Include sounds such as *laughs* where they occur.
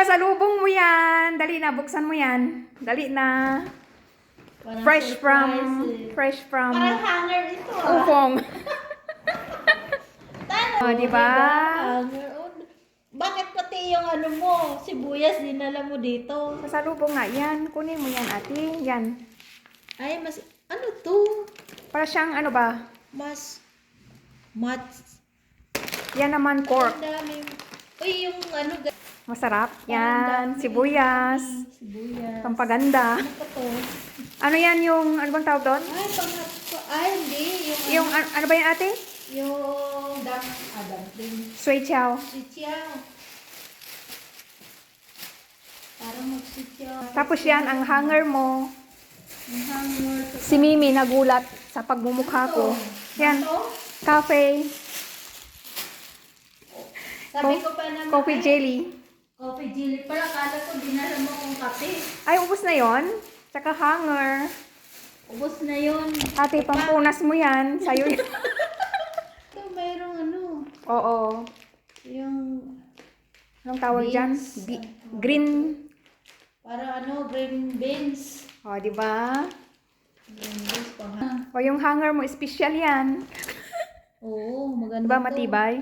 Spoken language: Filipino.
pasalubong mo yan. Dali na, buksan mo yan. Dali na. Parang Fresh from, eh. fresh from Parang hanger ito ah. Ufong. *laughs* Tano, Oh, di ba? Hanger. Oh, Bakit pati yung ano mo, sibuyas dinala mo dito? Pasalubong nga yan. Kunin mo yan, ate. Yan. Ay, mas, ano to? Para siyang ano ba? Mas, mas, Yan naman pork. ang dami. Uy, yung ano, Masarap. Yan. Sibuyas. sibuyas. Pampaganda. Ano pa to? Ano yan yung, ano bang tawag doon? Ay, pangat ko. Ay, hindi. Yung, Yung, ano, ano, ba yan, ate? yung dam, ah, dumpling. Sui chow. Sityaw. Parang magsityaw. Tapos yan, ang hanger mo. Ang hanger. Si Mimi nagulat sa pagmumukha ko. Yan. Cafe. Sabi ko pa naman. Coffee jelly. Coffee jelly. Pala, kala ko dinala mo kong kape. Ay, ubos na yon. Tsaka hanger. Ubus na yun. Ate, pampunas mo yan. Sa'yo yan. *laughs* Ito, mayroong ano. Oo. Yung, Anong tawag dyan? Beans. Bi- green. para ano, green beans. O, di ba? Green beans pa. O, yung hanger mo, special yan. Oo, maganda Di ba to. matibay?